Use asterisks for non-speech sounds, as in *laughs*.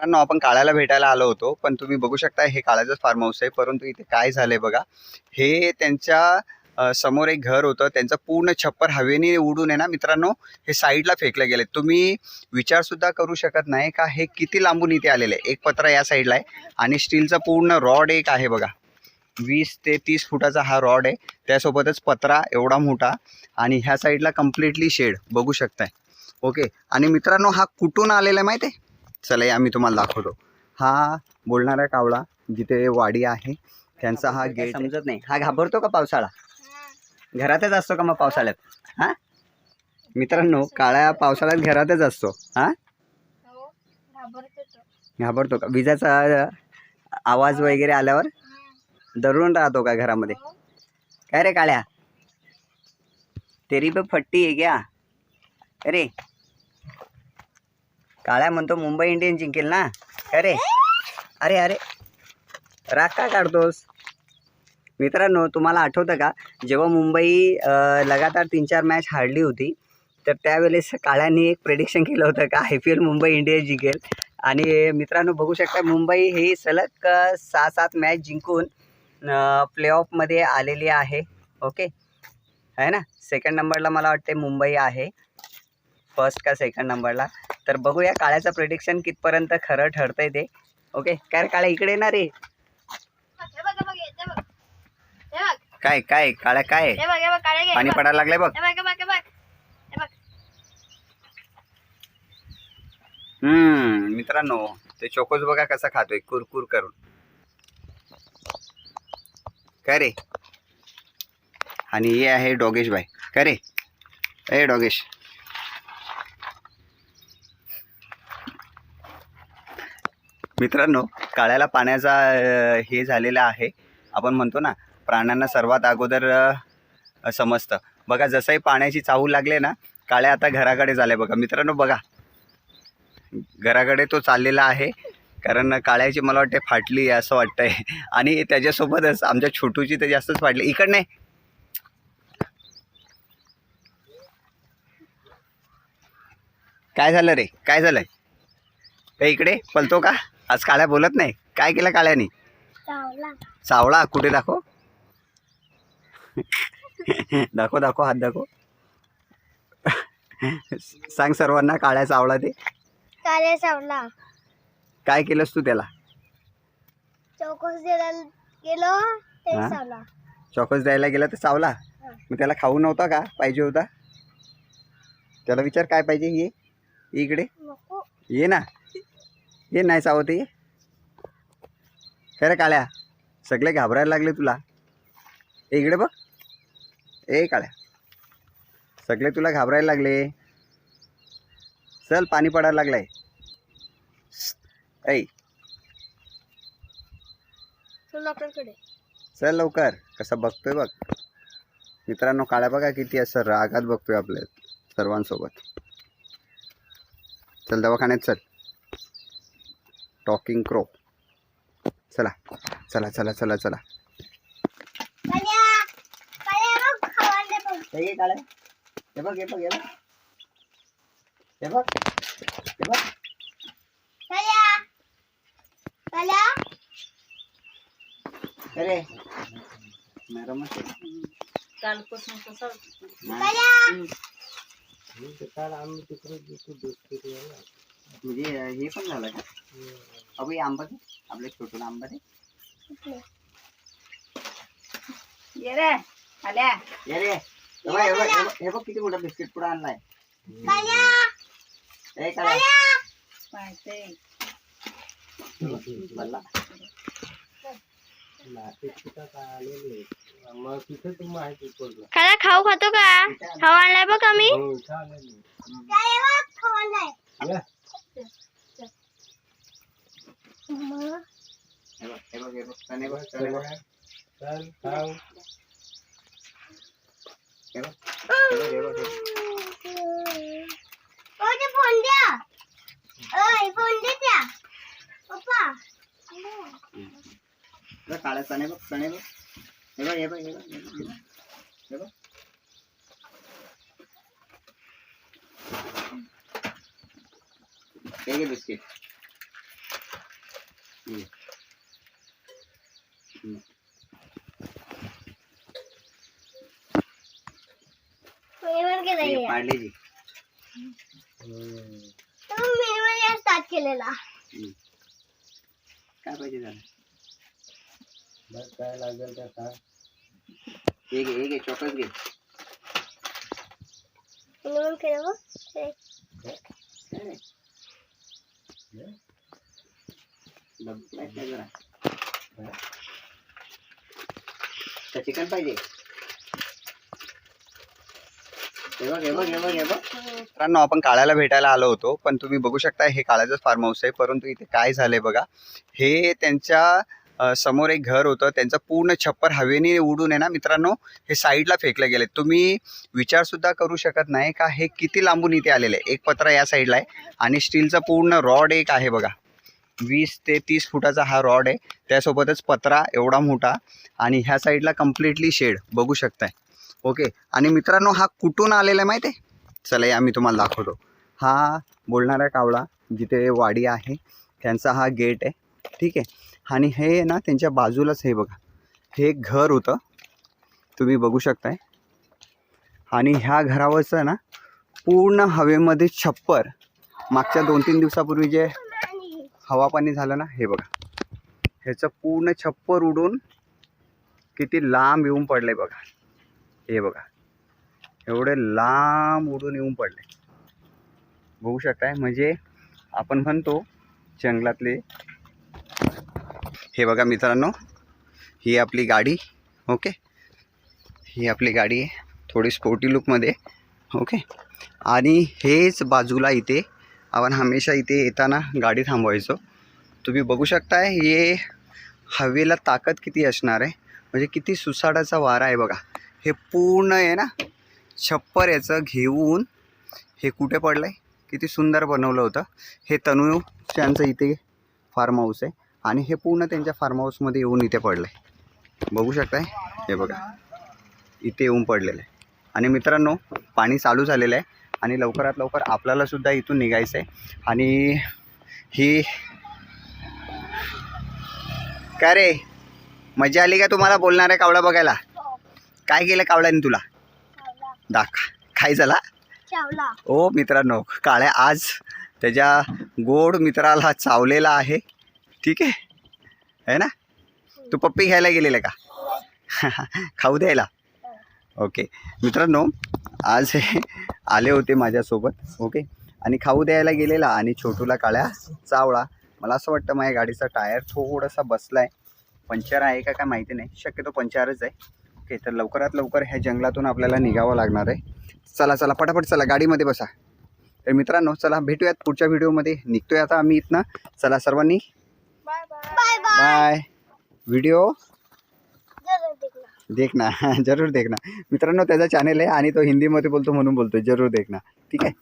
मित्रांनो आपण काळ्याला भेटायला आलो होतो पण तुम्ही बघू शकता हे काळ्याचंच फार्म हाऊस आहे. परंतु इथे काय झालंय बघा हे त्यांच्यासमोर एक घर होतं. त्यांचं पूर्ण छप्पर हवेने उडून आहे ना मित्रांनो हे साईडला फेकले गेले तुम्ही विचारसुद्धा करू शकत नाही का हे किती लांबून इथे आलेलं आहे? एक पत्रा या साईडला आहे आणि स्टीलचा पूर्ण रॉड एक आहे बघा. वीस ते तीस फुटाचा हा रॉड आहे. त्यासोबतच पत्रा एवढा मोठा आणि ह्या साईडला कम्प्लिटली शेड बघू शकताय. ओके आणि मित्रांनो हा कुठून आलेला आहे माहिती आहे चला या मी तुम्हाला दाखवतो. हा बोलणारा कावळा जिथे वाडी आहे त्यांचा हा गेट समजत नाही. हा घाबरतो का पावसाळा? घरातच असतो का मग पावसाळ्यात? हा? मित्रांनो काळ्या पावसाळ्यात घरातच असतो. हा? हो घाबरतो का? विजाचा आवाज वगैरे आल्यावर दरून राहतो का घरामध्ये. काय रे काळ्या? तेरी पे फट्टी आहे क्या? अरे काळ्या म्हणतो मुंबई इंडियन जिंकेल ना? अरे अरे अरे. राग का काढतोस? मित्रांनो तुम्हाला आठवतं का? जेव्हा मुंबई लगातार तीन चार मॅच हारली होती तर त्यावेळेस काळ्यांनी एक प्रेडिक्शन केलं होतं का I P L Mumbai Indian जिंकेल. आणि मित्रांनो बघू शकता मुंबई ही सलग सहा सात मॅच जिंकून प्लेऑफमध्ये आलेली आहे. ओके आहे ना? सेकंड नंबरला मला वाटते मुंबई आहे. फर्स्ट का सेकंड नंबरला तर बघूया काळ्याचं प्रेडिक्शन कितपर्यंत खरं ठरतंय ते. ओके काय काळ्या इकडे येणार रे काय काय? काळ्या काय. पाणी. पडायला लागलंय बघ. हम्म मित्रांनो ते चोकोस बघा कसा खातोय. कुरकुर करून. काय रे? आणि हे आहे डोगेश बाय काय रे? ए डोगेश. मित्रांनो काळ्याला पाण्याचा हे झालेला आहे. आपण म्हणतो ना प्राण्यांना सर्वात अगोदर समजतं. बघा जसंही पाण्याची चाहू लागले ना काळ्या आता घराकडे झाले बघा. मित्रांनो बघा. घराकडे तो चाललेला आहे. कारण काळ्याची मला वाटते फाटली आहे असं वाटतंय. आणि त्याच्यासोबतच आमच्या छोटूची तर जास्तच फाटली. इकड नाही. काय झालं रे? काय झालंय? इकडे? पलतो का? आज काळ्या बोलत नाही. काय केलं काळ्यानी? चावळा कुठे दाखव? दाखव दाखव हात दाखव. सांग सर्वांना काळ्या चावला ते. काळे चावला. काय केलंस तू त्याला? चौकस द्यायला गेलो ते चॉकस द्यायला गेला तर चावला? मग त्याला खाऊ नव्हता का? पाहिजे होता? त्याला विचार काय पाहिजे? ये. इकडे. ये ना. ये नाही चावत ये खरं काळ्या सगळे घाबरायला लागले तुला. ए इकडे बघ. ए काळ्या सगळे तुला घाबरायला लागले. चल पाणी पडायला लागलंय. ऐ. तू डॉक्टरकडे चल लवकर कसं बघतोय बघ. मित्रांनो काळ्या बघा किती असं रागात बघतोय आपल्या सर्वांसोबत. चल दवाखान्यात चल. टॉकिंग क्रो चला चला चला चला चला हे बघ हे बघ हे बघ हे बघ हे बघ अरे नरमच आहे. कालपासून कसं म्हणजे हे पण झालं का? अगं हे आंबा दे आपल्या छोटूला आंबा दे. ये रे आल्या. ये रे. हे बघ, हे बघ, हे बघ, हे बघ किती मोठा बिस्किट पुडा आणलाय. माहिती. खाला खाऊ खातो का? खाऊ आणलाय बघ आम्ही. हे चणे बघ, चणे बघ. हे फोन द्या फोन दे त्या पप्पा चणे बघ चणे बघ हे बघ हे बघ हे बघ. हे बघ, हे घे बिस्किट पार्लेजी स्टार्ट केलेला. काय पाहिजे झालं काय लागेल त्या काय हे घे हे घे चॉकलेट घे केलं बघ. ते. काय रे? डब्बू काय काय जरा चिकन पाहिजे मित्रांनो आपण काळ्याला भेटायला आलो होतो पण तुम्ही बघू शकता हे काळ्याचंच फार्म हाऊस आहे परंतु इथे काय झालंय बघा हे त्यांच्या समोर एक घर होतं. त्यांचं पूर्ण छप्पर हवेने उडून आहे ना मित्रांनो हे साईडला फेकलं गेले तुम्ही विचारसुद्धा करू शकत नाही का? हे किती लांबून इथे आलेलं आहे? एक पत्रा या साईडला आहे आणि स्टीलचा पूर्ण रॉड एक आहे बघा. वीस ते तीस फुटाचा हा रॉड आहे. त्यासोबतच पत्रा एवढा मोठा आणि ह्या साईडला कम्प्लिटली शेड बघू शकताय. ओके. आणि मित्रांनो हा कुठून आलेला आहे माहिती आहे चला या मी तुम्हाला दाखवतो. हा बोलणारा कावळा जिथे वाडी आहे त्यांचा हा गेट आहे. ठीक आहे? आणि हे ना त्यांच्या बाजूलाच हे बघा. हे एक घर होतं. तुम्ही बघू शकताय. आणि ह्या घरावरचं ना पूर्ण हवेमध्ये छप्पर. मागच्या दोन तीन दिवसापूर्वी जे हवा पाणी झालं ना हे बघा. ह्याचं पूर्ण छप्पर उडून किती लांब येऊन पडलंय बघा. हे बघा. एवढे लांब उडून येऊन पडले बघू शकताय. म्हणजे आपण म्हणतो जंगलातले हे बघा मित्रांनो ही आपली गाडी ओके? ही आपली गाडी आहे थोडी स्पोर्टी लुकमध्ये ओके? आणि हेच बाजूला इथे आपण हमेशा इथे येताना गाडी थांबवायचो. तुम्ही बघू शकताय हे हवेला ताकद किती असणार आहे? म्हणजे किती सुसाडाचा वारा आहे बघा. हे पूर्ण आहे ना छप्पर याचं घेऊन हे कुठे पडलं आहे किती सुंदर बनवलं होतं. हे तनू त्यांचं इथे फार्म हाऊस आहे. आणि हे पूर्ण त्यांच्या फार्म हाऊसमध्ये येऊन इथे पडलं आहे बघू शकताय? हे बघा. इथे येऊन पडलेलं आहे. आणि मित्रांनो पाणी चालू झालेलं आहे आणि लवकरात लवकर आपल्याला सुद्धा इथून निघायचं आहे. आणि ही काय रे? मजा आली का तुम्हाला बोलणाऱ्या कावळा बघायला? काय केलं कावळ्याने तुला? दाख. काय झाला? ओ मित्रांनो काळ्या आज त्याच्या गोड मित्राला चावलेला आहे. ठीक आहे? है ना? तू पप्पी घ्यायला गेलेला का? *laughs* खाऊ द्यायला. ओके मित्रांनो आज हे आले होते माझ्यासोबत ओके आणि खाऊ द्यायला गेलेला आणि छोटूला काळ्या चावळा. मला असं वाटतं माझ्या गाडीचा टायर थोडासा बसला आहे पंचर आहे का काय माहिती नाही. शक्यतो पंचरच आहे. ओके तर लवकरात लवकर ह्या जंगलातून आपल्याला निघावं लागणार आहे. चला चला पटापट चला गाडीमध्ये बसा. तर मित्रांनो चला भेटूयात पुढच्या व्हिडिओमध्ये निघतोय आता आम्ही इथनं. चला सर्वांनी बाय बाय व्हिडिओ देखना. *laughs* जरूर देखना. मित्रांनो त्याचा चॅनल आहे आणि तो हिंदीमध्ये बोलतो म्हणून बोलतो जरूर देखना. ठीक आहे?